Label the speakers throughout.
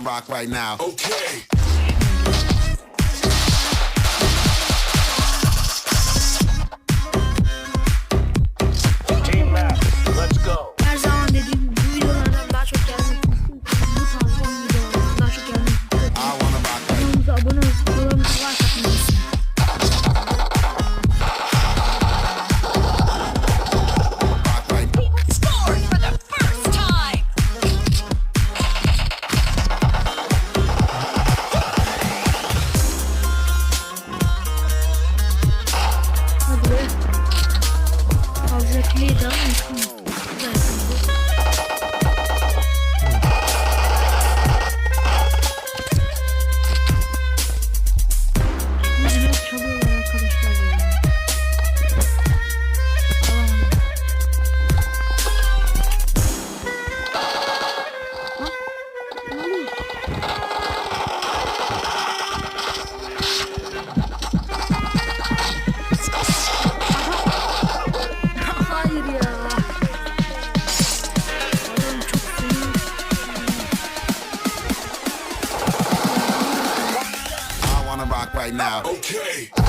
Speaker 1: rock right now.
Speaker 2: Okay.
Speaker 1: Right now.
Speaker 2: Okay.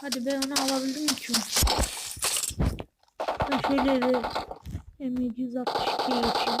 Speaker 3: Hadi be onu alabildim mi ki? Ben şöyle bir M762'ye geçeyim.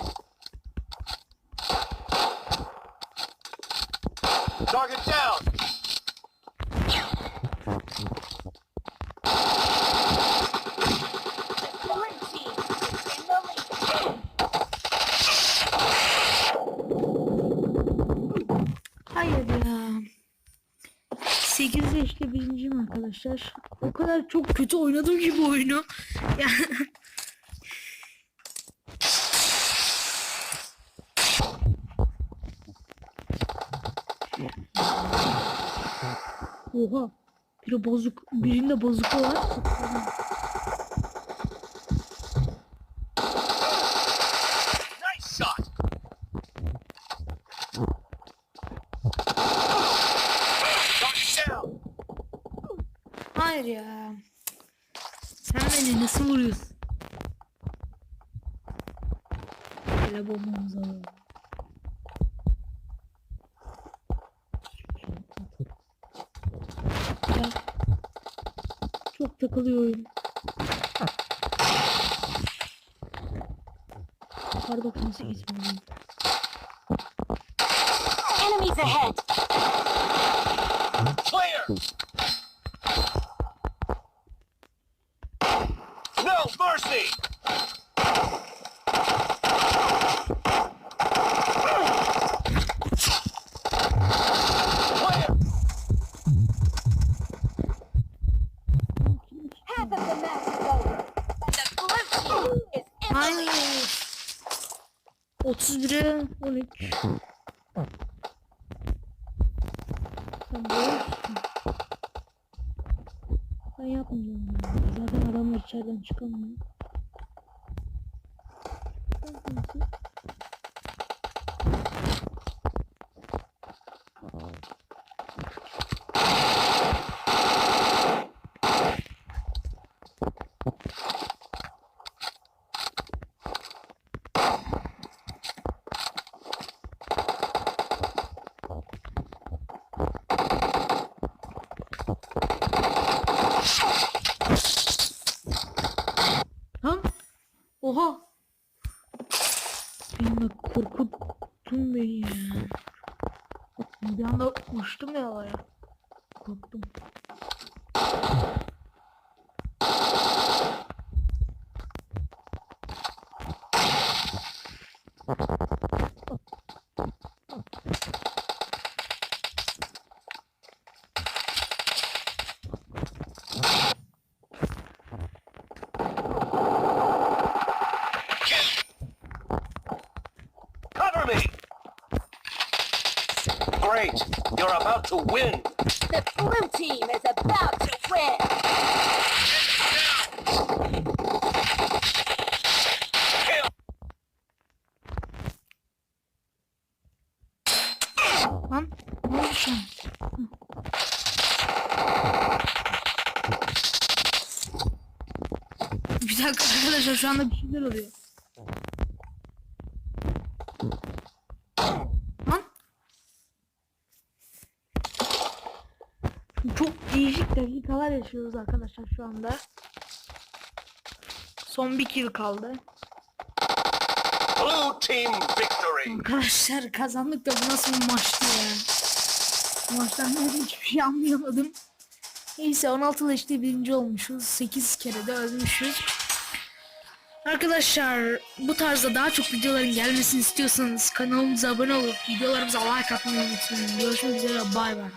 Speaker 4: Target down.
Speaker 3: Hayır ya. 8 yaşta birinciyim arkadaşlar. O kadar çok kötü oynadım ki bu oyunu. Yani... Oha. Biri bozuk, birinde bozuk var. Hayır ya. Sen beni nasıl vuruyorsun? Böyle bombamızı alalım. Takılıyor oyun. Yukarı bak nasıl gitmeliyim.
Speaker 5: Enemies ahead.
Speaker 4: Clear. No mercy.
Speaker 2: Nice. 31'e 13. Ben yapmayacağım. Zaten adamlar içeriden çıkamıyor. Oha. Beni de korkuttun beni ya. Bir anda uçtum ya havaya. Korktum.
Speaker 3: Great! You're about to win!
Speaker 4: The blue team is about to win.
Speaker 3: Kill!
Speaker 2: Lan. Ne oldu şu. Bir dakika arkadaşlar şu anda bir şeyler oluyor. Lan. Çok değişik dakikalar yaşıyoruz arkadaşlar şu anda. Son bir kill kaldı.
Speaker 3: Blue team victory!
Speaker 2: Arkadaşlar kazandık da bu nasıl bir maçtı ya. Bu maçtan ne hiçbir şey anlayamadım. Neyse 16 ile işte birinci olmuşuz. 8 kere de ölmüşüz. Arkadaşlar bu tarzda daha çok videoların gelmesini istiyorsanız kanalımıza abone olup videolarımıza like atmayı unutmayın. Görüşmek üzere bay bay.